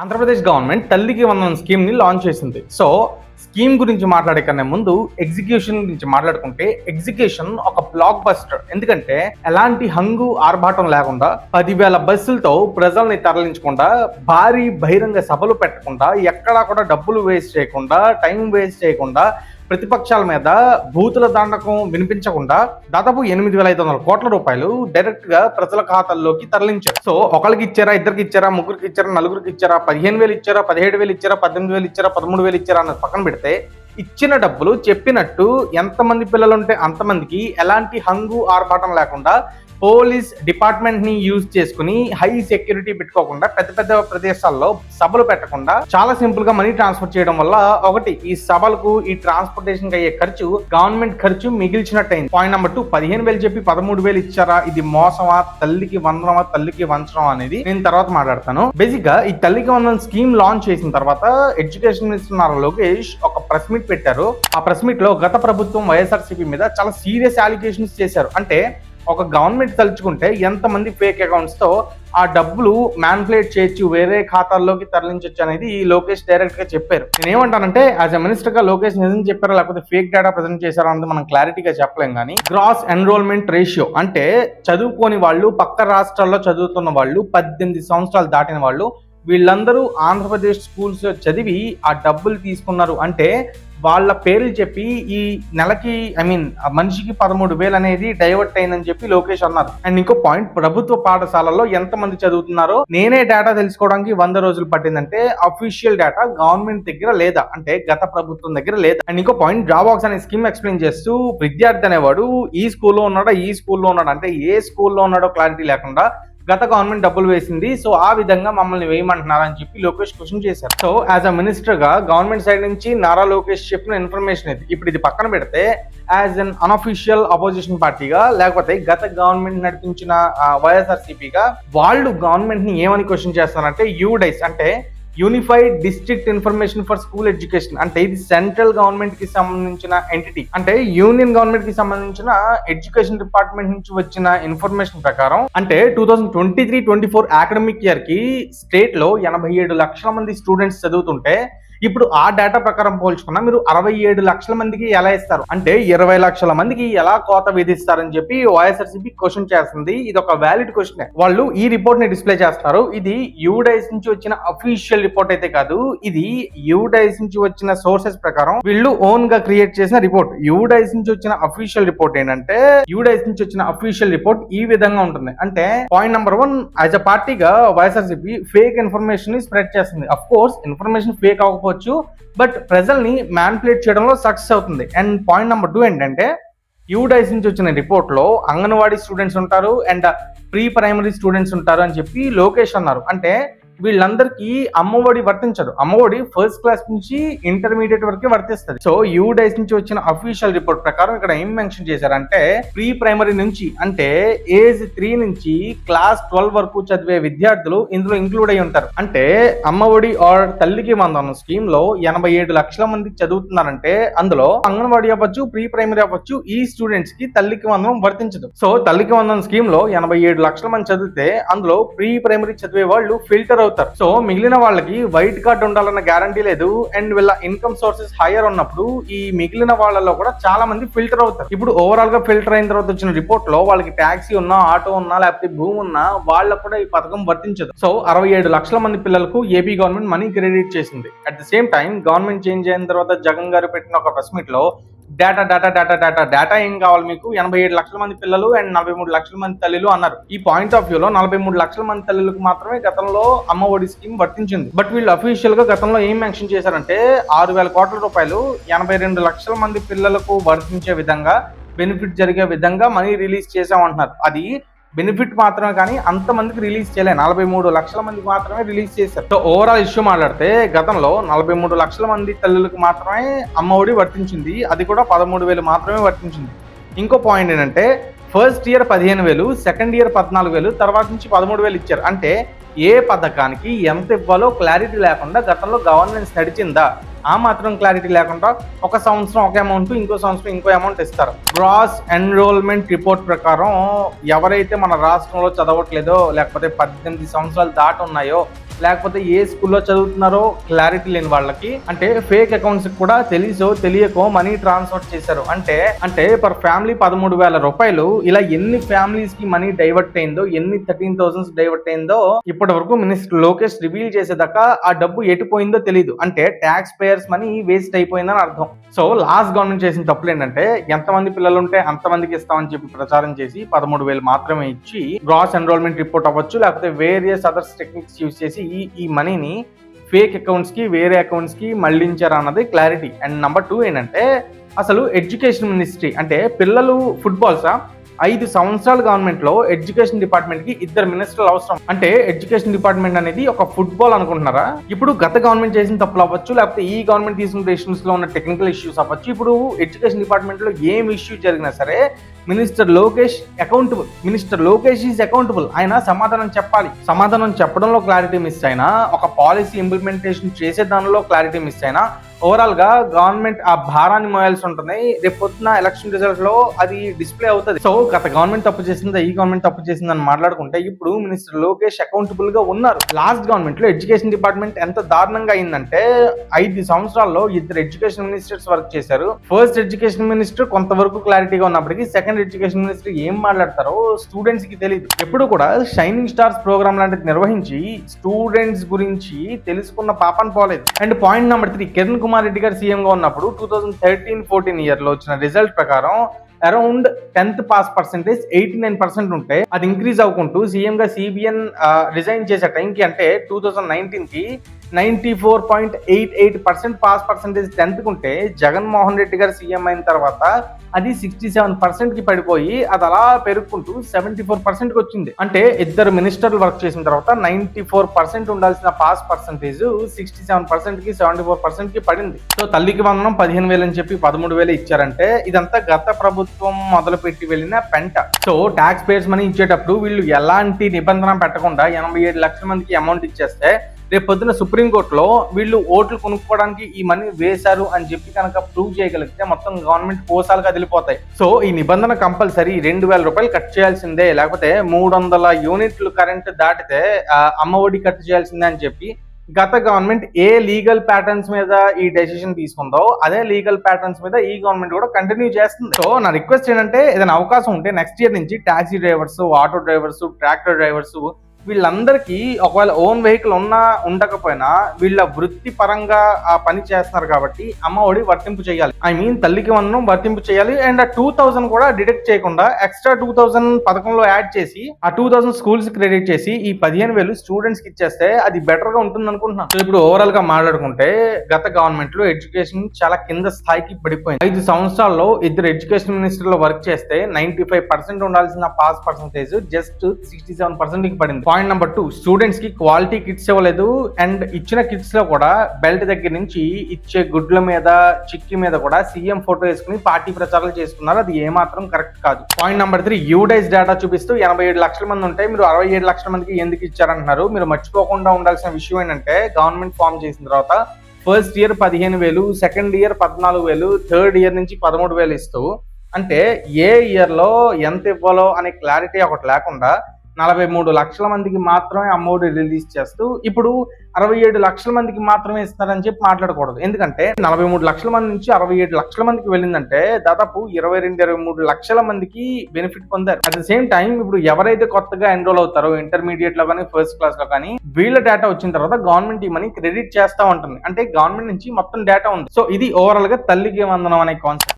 Andhra Pradesh government తల్లికి వందనం స్కీమ్ని లాంచ్ చేసింది. సో స్కీమ్ గురించి మాట్లాడే కన్నా ముందు ఎగ్జిక్యూషన్ గురించి మాట్లాడుకుంటే ఎగ్జిక్యూషన్ ఒక బ్లాక్ బస్టర్. ఎందుకంటే ఎలాంటి హంగు ఆర్భాటం లేకుండా పదివేల బస్సులతో ప్రజల్ని తరలించకుండా భారీ బహిరంగ సభలు పెట్టకుండా ఎక్కడా కూడా డబ్బులు వేస్ట్ చేయకుండా టైం వేస్ట్ చేయకుండా ప్రతిపక్షాల మీద భూతుల దండకం వినిపించకుండా దాదాపు ఎనిమిది వేల ఐదు వందల కోట్ల రూపాయలు డైరెక్ట్గా ప్రజల ఖాతాల్లోకి తరలించారు. సో ఒకరికి ఇచ్చారా ఇద్దరికి ఇచ్చారా ముగ్గురికి ఇచ్చారా నలుగురికి ఇచ్చారా పదిహేను వేలు ఇచ్చారా పదిహేడు వేలు ఇచ్చారా పద్దెనిమిది వేలు ఇచ్చారా పదమూడు వేలు ఇచ్చారా అన్నది పక్కన పెడితే ఇచ్చిన డబ్బులు చెప్పినట్టు ఎంతమంది పిల్లలు ఉంటే అంతమందికి ఎలాంటి హంగు ఆర్భాటం లేకుండా పోలీస్ డిపార్ట్మెంట్ని యూజ్ చేసుకుని హై సెక్యూరిటీ పెట్టుకోకుండా పెద్ద పెద్ద ప్రదేశాల్లో సభలు పెట్టకుండా చాలా సింపుల్గా మనీ ట్రాన్స్ఫర్ చేయడం వల్ల ఒకటి ఈ సభలకు ఈ ట్రాన్స్పోర్టేషన్ అయ్యే ఖర్చు గవర్నమెంట్ ఖర్చు మిగిల్చినట్టయింది. పాయింట్ నెంబర్ టూ పదిహేను వేలు చెప్పి పదమూడు వేలు ఇచ్చారా? ఇది మోసమా? తల్లికి వందనమా? తల్లికి వంచడం అనేది నేను తర్వాత మాట్లాడతాను. బేసిక్గా ఈ తల్లికి వందనం స్కీమ్ లాంచ్ చేసిన తర్వాత ఎడ్యుకేషన్ మినిస్టర్ నారా లోకేష్ ఒక ప్రెస్ మీట్ పెట్టారు. ఆ ప్రెస్ మీట్లో గత ప్రభుత్వం వైఎస్ఆర్సీపీ మీద చాలా సీరియస్ అలిగేషన్స్ చేశారు. అంటే ఒక గవర్నమెంట్ తలుచుకుంటే ఎంతమంది ఫేక్ అకౌంట్స్తో ఆ డబ్బులు మ్యాన్ఫ్లేట్ చేయొచ్చు వేరే ఖాతాల్లోకి తరలించవచ్చు అనేది ఈ లోకేష్ డైరెక్ట్గా చెప్పారు. నేను ఏమంటానంటే యాజ్ అ మినిస్టర్గా లోకేష్ నిజం చెప్పారా లేకపోతే ఫేక్ డేటా ప్రజెంట్ చేశారా అన్నది మనం క్లారిటీగా చెప్పలేం కానీ గ్రాస్ ఎన్రోల్మెంట్ రేషియో అంటే చదువుకోని వాళ్ళు పక్క రాష్ట్రాల్లో చదువుతున్న వాళ్ళు పద్దెనిమిది సంవత్సరాలు దాటిన వాళ్ళు వీళ్ళందరూ ఆంధ్రప్రదేశ్ స్కూల్స్ చదివి ఆ డబ్బులు తీసుకున్నారు అంటే వాళ్ళ పేర్లు చెప్పి ఈ నెలకి ఐ మీన్ మనిషికి పదమూడు వేలు అనేది డైవర్ట్ అయిందని చెప్పి లోకేష్ అన్నారు. అండ్ ఇంకో పాయింట్ ప్రభుత్వ పాఠశాలల్లో ఎంత మంది చదువుతున్నారో నేనే డేటా తెలుసుకోవడానికి వంద రోజులు పట్టిందంటే అఫీషియల్ డేటా గవర్నమెంట్ దగ్గర లేదా అంటే గత ప్రభుత్వం దగ్గర లేదా. అండ్ ఇంకో పాయింట్ డ్రాబాక్స్ అనే స్కీమ్ ఎక్స్ప్లెయిన్ చేస్తూ విద్యార్థి అనేవాడు ఈ స్కూల్లో ఉన్నాడా ఈ స్కూల్లో ఉన్నాడు అంటే ఏ స్కూల్లో ఉన్నాడో క్లారిటీ లేకుండా గత గవర్నమెంట్ డబ్బులు వేసింది. సో ఆ విధంగా మమ్మల్ని వేయమంటున్నారు అని చెప్పి లోకేష్ క్వశ్చన్ చేశారు. సో యాజ్ అ మినిస్టర్గా గవర్నమెంట్ సైడ్ నుంచి నారా లోకేష్ చెప్పిన ఇన్ఫర్మేషన్ ఇది. ఇప్పుడు ఇది పక్కన పెడితే యాజ్ అన్ అన్అఫీషియల్ అపోజిషన్ పార్టీగా లేకపోతే గత గవర్నమెంట్ నడిపించిన వైఎస్ఆర్సీపీగా వాళ్ళు గవర్నమెంట్ని ఏమని క్వశ్చన్ చేస్తారంటే యూడైస్ అంటే unified district information for school education అంటే ఇది సెంట్రల్ గవర్నమెంట్కి సంబంధించిన ఎంటిటీ అంటే యూనియన్ గవర్నమెంట్కి సంబంధించిన ఎడ్యుకేషన్ డిపార్ట్మెంట్ నుంచి వచ్చిన ఇన్ఫర్మేషన్ ప్రకారం అంటే two thousand twenty three twenty four academic ఇయర్కి స్టేట్లో ఎనభై ఏడు లక్షల మంది స్టూడెంట్స్ చదువుతుంటే ఇప్పుడు ఆ డేటా ప్రకారం పోల్చుకున్నా మీరు అరవై ఏడు లక్షల మందికి ఎలా ఇస్తారు? అంటే ఇరవై లక్షల మందికి ఎలా కోత విధిస్తారని చెప్పి వైఎస్ఆర్సీపీ క్వశ్చన్ చేస్తుంది. ఇది ఒక వ్యాలిడ్ క్వశ్చన్ వాళ్ళు ఈ రిపోర్ట్ని డిస్ప్లే చేస్తారు. ఇది యూడైస్ నుంచి వచ్చిన అఫీషియల్ రిపోర్ట్ అయితే కాదు. ఇది యూడైస్ నుంచి వచ్చిన సోర్సెస్ ప్రకారం వీళ్ళు ఓన్గా క్రియేట్ చేసిన రిపోర్ట్ యూడైస్ నుంచి వచ్చిన అఫీషియల్ రిపోర్ట్ ఏంటంటే యూడైస్ నుంచి వచ్చిన అఫీషియల్ రిపోర్ట్ ఈ విధంగా ఉంటుంది. అంటే point number one as a పార్టీగా వైఎస్ఆర్సీపీ ఫేక్ ఇన్ఫర్మేషన్ని స్ప్రెడ్ చేస్తుంది. అఫ్ కోర్స్ ఇన్ఫర్మేషన్ ఫేక్ అవ్వకపోవచ్చు బట్ ప్రజల్ని మ్యాన్పులేట్ చేయడంలో సక్సెస్ అవుతుంది. అండ్ పాయింట్ నెంబర్ టూ ఏంటంటే యూడైస్ నుంచి వచ్చిన రిపోర్ట్లో అంగన్వాడీ స్టూడెంట్స్ ఉంటారు అండ్ ప్రీ ప్రైమరీ స్టూడెంట్స్ ఉంటారు అని చెప్పి లోకేష్ అన్నారు. అంటే వీళ్ళందరికీ అమ్మఒడి వర్తించదు. అమ్మఒడి ఫస్ట్ క్లాస్ నుంచి ఇంటర్మీడియట్ వరకే వర్తిస్తుంది. సో యూడైస్ నుంచి వచ్చిన అఫీషియల్ రిపోర్ట్ ప్రకారం ఇక్కడ ఏం మెన్షన్ చేశారంటే ప్రీ ప్రైమరీ నుంచి అంటే ఏజ్ త్రీ నుంచి క్లాస్ ట్వెల్వ్ వరకు చదివే విద్యార్థులు ఇందులో ఇంక్లూడ్ అయి ఉంటారు. అంటే అమ్మఒడి ఆర్ తల్లికి వందనం స్కీమ్లో ఎనభై ఏడు లక్షల మంది చదువుతున్నారంటే అందులో అంగన్వాడీ అవ్వచ్చు ప్రీ ప్రైమరీ అవ్వచ్చు ఈ స్టూడెంట్స్కి తల్లికి వందనం వర్తించదు. సో తల్లికి వందనం స్కీమ్లో ఎనభై ఏడు లక్షల మంది చదివితే అందులో ప్రీ ప్రైమరీ చదివే వాళ్ళు ఫిల్టర్ అవుతారు. సో మిగిలిన వాళ్ళకి వైట్ కార్డ్ ఉండాలన్న గ్యారంటీ లేదు. అండ్ వీళ్ళ ఇన్కమ్ సోర్సెస్ హైయర్ ఉన్నప్పుడు ఈ మిగిలిన వాళ్ళలో కూడా చాలా మంది ఫిల్టర్ అవుతారు. ఇప్పుడు ఓవరాల్గా ఫిల్టర్ అయిన తర్వాత వచ్చిన రిపోర్ట్లో వాళ్ళకి ట్యాక్సీ ఉన్నా ఆటో ఉన్నా లేకపోతే భూమి ఉన్నా వాళ్ళకు కూడా ఈ పథకం వర్తించదు. సో అరవై ఏడు లక్షల మంది పిల్లలకు ఏపీ గవర్నమెంట్ మనీ క్రెడిట్ చేసింది. At the same time government change అయిన తర్వాత జగన్ గారు పెట్టిన ఒక ప్రెస్ మీట్లో data data data data data ఏం కావాలి మీకు? ఎనభై ఏడు లక్షల మంది పిల్లలు అండ్ నలభై మూడు లక్షల మంది తల్లిలు అన్నారు. ఈ పాయింట్ ఆఫ్ వ్యూలో నలభై మూడు లక్షల మంది తల్లులకు మాత్రమే గతంలో అమ్మ ఒడి స్కీమ్ వర్తించింది. బట్ వీళ్ళు అఫీషియల్గా గతంలో ఏం మెన్షన్ చేశారంటే ఆరు వేల కోట్ల రూపాయలు ఎనభై రెండు లక్షల మంది పిల్లలకు వర్తించే విధంగా బెనిఫిట్ జరిగే విధంగా మనీ రిలీజ్ చేసామంటున్నారు అది బెనిఫిట్ మాత్రమే కానీ అంత మందికి రిలీజ్ చేయలేదు. నలభై మూడు లక్షల మందికి మాత్రమే రిలీజ్ చేశారు. సో ఓవరాల్ ఇష్యూ మాట్లాడితే గతంలో నలభై మూడు లక్షల మంది తల్లులకు మాత్రమే అమ్మ ఒడి వర్తించింది. అది కూడా పదమూడు వేలు మాత్రమే వర్తించింది. ఇంకో పాయింట్ ఏంటంటే ఫస్ట్ ఇయర్ పదిహేను వేలు సెకండ్ ఇయర్ పద్నాలుగు వేలు తర్వాత నుంచి పదమూడు వేలు ఇచ్చారు. అంటే ఏ పథకానికి ఎంత ఇవ్వాలో క్లారిటీ లేకుండా గతంలో గవర్నెన్స్ నడిచిందా? ఆ మాత్రం క్లారిటీ లేకుండా ఒక సంవత్సరం ఒక అమౌంట్ ఇంకో సంవత్సరం ఇంకో అమౌంట్ ఇస్తారు. గ్రాస్ ఎన్రోల్మెంట్ రిపోర్ట్ ప్రకారం ఎవరైతే మన రాష్ట్రంలో చదవట్లేదో లేకపోతే పద్దెనిమిది సంవత్సరాలు దాటి ఉన్నాయో లేకపోతే ఏ స్కూల్లో చదువుతున్నారో క్లారిటీ లేని వాళ్ళకి అంటే ఫేక్ అకౌంట్స్ కూడా తెలిసో తెలియకో మనీ ట్రాన్స్ఫర్ చేశారు. అంటే అంటే పర్ ఫ్యామిలీ పదమూడు వేల రూపాయలు ఇలా ఎన్ని ఫ్యామిలీస్కి మనీ డైవర్ట్ అయిందో ఎన్ని థర్టీన్ థౌసండ్స్ డైవర్ట్ అయిందో ఇప్పటి వరకు మినిస్టర్ లోకేష్ రివీల్ చేసేదాకా ఆ డబ్బు ఎటుపోయిందో తెలియదు అంటే ట్యాక్స్ పేయర్స్ మనీ వేస్ట్ అయిపోయిందని అర్థం. సో లాస్ట్ గవర్నమెంట్ చేసిన తప్పులు ఏంటంటే ఎంతమంది పిల్లలు ఉంటే అంతమందికి ఇస్తామని చెప్పి ప్రచారం చేసి పదమూడు వేలు మాత్రమే ఇచ్చి గ్రాస్ ఎన్రోల్మెంట్ రిపోర్ట్ అవ్వచ్చు లేకపోతే వేరియస్ అదర్స్ టెక్నిక్స్ యూస్ చేసి ఈ ఈ మనీని ఫేక్ అకౌంట్స్కి వేరే అకౌంట్స్కి మళ్ళించారు అన్నది క్లారిటీ అండ్ నెంబర్ టూ ఏంటంటే అసలు ఎడ్యుకేషన్ మినిస్ట్రీ అంటే పిల్లలు ఫుట్బాల్సా ఐదు సంవత్సరాల గవర్నమెంట్లో ఎడ్యుకేషన్ డిపార్ట్మెంట్కి ఇద్దరు మినిస్టర్లు అవసరం. అంటే ఎడ్యుకేషన్ డిపార్ట్మెంట్ అనేది ఒక ఫుట్బాల్ అనుకుంటున్నారా? ఇప్పుడు గత గవర్నమెంట్ చేసిన తప్పులు అవ్వచ్చు లేకపోతే ఈ గవర్నమెంట్ తీసుకున్న డెసిషన్స్లో ఉన్న టెక్నికల్ ఇష్యూస్ అవ్వచ్చు. ఇప్పుడు ఎడ్యుకేషన్ డిపార్ట్మెంట్లో ఏం ఇష్యూ జరిగినా సరే minister Lokesh accountable minister Lokesh is accountable ఆయన సమాధానం చెప్పాలి. సమాధానం చెప్పడంలో క్లారిటీ మిస్ అయినా ఒక పాలసీ ఇంప్లిమెంటేషన్ చేసే దానిలో క్లారిటీ మిస్ అయినా ఓవరాల్గా గవర్నమెంట్ ఆ భారాన్ని మోయాల్సి ఉంటుంది. రేపు పొద్దున ఎలక్షన్ రిజల్ట్లో అది డిస్ప్లే అవుతుంది. సో గత గవర్నమెంట్ తప్పు చేసిందా ఈ గవర్నమెంట్ తప్పు చేసిందని మాట్లాడుకుంటే ఇప్పుడు మినిస్టర్ లోకేష్ అకౌంటబుల్గా ఉన్నారు. లాస్ట్ గవర్నమెంట్లో ఎడ్యుకేషన్ డిపార్ట్మెంట్ ఎంత దారుణంగా అయిందంటే ఐదు సంవత్సరాల్లో ఇద్దరు ఎడ్యుకేషన్ మినిస్టర్స్ వర్క్ చేశారు. ఫస్ట్ ఎడ్యుకేషన్ మినిస్టర్ కొంతవరకు క్లారిటీగా ఉన్నప్పటికీ సెకండ్ ఎడ్యుకేషన్ మినిస్టర్ ఏం మాట్లాడతారో స్టూడెంట్స్కి తెలియదు ఎప్పుడు కూడా షైనింగ్ స్టార్స్ ప్రోగ్రామ్ లాంటిది నిర్వహించి స్టూడెంట్స్ గురించి తెలుసుకున్న పాపన్ పోలేదు. And point number three Kiran Kumar Reddy garu సీఎంగా ఉన్నప్పుడు టూ థౌసండ్ థర్టీన్ ఫోర్టీన్ ఇయర్లో వచ్చిన రిజల్ట్ ప్రకారం around tenth pass percentage eighty nine percent ఉంటే అది ఇంక్రీజ్ అవ్వకుంటూ సీఎంగా సిబిఎన్ రిజైన్ చేసే టైంకి అంటే two thousand nineteen ninety ninety four point eight eight percent pass percentage tenth ఉంటే జగన్మోహన్ రెడ్డి గారు సీఎం అయిన తర్వాత అది సిక్స్టీ సెవెన్ పర్సెంట్కి పడిపోయి అది అలా పెరుగుకుంటూ సెవెంటీ ఫోర్ పర్సెంట్కి వచ్చింది. అంటే ఇద్దరు మినిస్టర్లు వర్క్ చేసిన తర్వాత నైంటీ ఫోర్ పర్సెంట్ ఉండాల్సిన పాస్ పర్సెంటేజ్ సిక్స్టీ సెవెన్ పర్సెంట్కి సెవెంటీ ఫోర్ పర్సెంట్కి పడింది. సో తల్లికి వందనం పదిహేను వేలు అని చెప్పి పదమూడు వేలు ఇచ్చారంటే ఇదంతా గత ప్రభుత్వం మొదలుపెట్టి వెళ్ళిన పెంట. సో ట్యాక్స్ పేయర్స్ మనీ ఇచ్చేటప్పుడు వీళ్ళు ఎలాంటి నిబంధన పెట్టకుండా ఎనభై ఏడు లక్షల మందికి అమౌంట్ ఇచ్చేస్తే రేపు పొద్దున సుప్రీంకోర్టులో వీళ్ళు ఓట్లు కొనుక్కోవడానికి ఈ మనీ వేశారు అని చెప్పి కనుక ప్రూవ్ చేయగలిగితే మొత్తం గవర్నమెంట్ కోసాలుగా వదిలిపోతాయి సో ఈ నిబంధన కంపల్సరీ రెండు వేల రూపాయలు కట్ చేయాల్సిందే. లేకపోతే మూడు వందల యూనిట్లు కరెంట్ దాటితే అమ్మఒడి కట్ చేయాల్సిందే అని చెప్పి గత గవర్నమెంట్ ఏ లీగల్ ప్యాటర్న్స్ మీద ఈ డెసిషన్ తీసుకుందో అదే లీగల్ ప్యాటర్న్స్ మీద ఈ గవర్నమెంట్ కూడా కంటిన్యూ చేస్తుంది. సో నా రిక్వెస్ట్ ఏంటంటే ఏదైనా అవకాశం ఉంటే నెక్స్ట్ ఇయర్ నుంచి taxi drivers auto drivers tractor drivers వీళ్ళందరికీ ఒకవేళ ఓన్ వెహికల్ ఉన్నా ఉండకపోయినా వీళ్ళ వృత్తి పరంగా ఆ పని చేస్తున్నారు కాబట్టి అమ్మ ఒడి వర్తింపు చేయాలి. ఐ మీన్ తల్లికి వందనం వర్తింపు చేయాలి. అండ్ ఆ టూ థౌసండ్ కూడా డిడక్ట్ చేయకుండా ఎక్స్ట్రా టూ థౌసండ్ పథకంలో యాడ్ చేసి ఆ టూ థౌసండ్ స్కూల్స్ క్రెడిట్ చేసి ఈ పదిహేను వేలు స్టూడెంట్స్కి ఇచ్చేస్తే అది బెటర్గా ఉంటుంది అనుకుంటున్నాను ఇప్పుడు ఓవరాల్గా మాట్లాడుకుంటే గత గవర్నమెంట్లో ఎడ్యుకేషన్ చాలా కింద స్థాయికి పడిపోయింది. ఐదు సంవత్సరాల్లో ఇద్దరు ఎడ్యుకేషన్ మినిస్టర్లో వర్క్ చేస్తే నైన్టీ ఫైవ్ పర్సెంట్ ఉండాల్సిన pass percentage just sixty seven పర్సెంట్కి పడింది. పాయింట్ నెంబర్ టూ స్టూడెంట్స్కి క్వాలిటీ కిట్స్ ఇవ్వలేదు. అండ్ ఇచ్చిన కిట్స్లో కూడా బెల్ట్ దగ్గర నుంచి ఇచ్చే గుడ్ల మీద చిక్కి మీద కూడా సీఎం ఫోటో వేసుకుని పార్టీ ప్రచారాలు చేసుకున్నారు అది ఏమాత్రం కరెక్ట్ కాదు. Point number three UDISE data చూపిస్తూ ఎనభై ఏడు లక్షల మంది ఉంటే మీరు అరవై ఏడు లక్షల మందికి ఎందుకు ఇచ్చారంటున్నారు? మీరు మర్చిపోకుండా ఉండాల్సిన విషయం ఏంటంటే గవర్నమెంట్ ఫామ్ చేసిన తర్వాత ఫస్ట్ ఇయర్ పదిహేను వేలు సెకండ్ ఇయర్ పద్నాలుగు వేలు థర్డ్ ఇయర్ నుంచి పదమూడు వేలు ఇస్తూ అంటే ఏ ఇయర్లో ఎంత ఇవ్వాలో అనే క్లారిటీ ఒకటి లేకుండా నలభై మూడు లక్షల మందికి మాత్రమే అమౌంట్ రిలీజ్ చేస్తూ ఇప్పుడు అరవై ఏడు లక్షల మందికి మాత్రమే ఇస్తారని చెప్పి మాట్లాడకూడదు. ఎందుకంటే నలభై మూడు లక్షల మంది నుంచి అరవై ఏడు లక్షల మందికి వెళ్ళిందంటే దాదాపు ఇరవై రెండు ఇరవై మూడు లక్షల మందికి బెనిఫిట్ పొందారు. అట్ ద సేమ్ టైం ఇప్పుడు ఎవరైతే కొత్తగా ఎన్రోల్ అవుతారో ఇంటర్మీడియట్లో కానీ ఫస్ట్ క్లాస్లో కానీ వీళ్ళ డేటా వచ్చిన తర్వాత గవర్నమెంట్ ఈ మనీ క్రెడిట్ చేస్తా ఉంటుంది. అంటే గవర్నమెంట్ నుంచి మొత్తం డేటా ఉంది. సో ఇది ఓవరాల్గా తల్లికి వందనం అనే కాన్సెప్ట్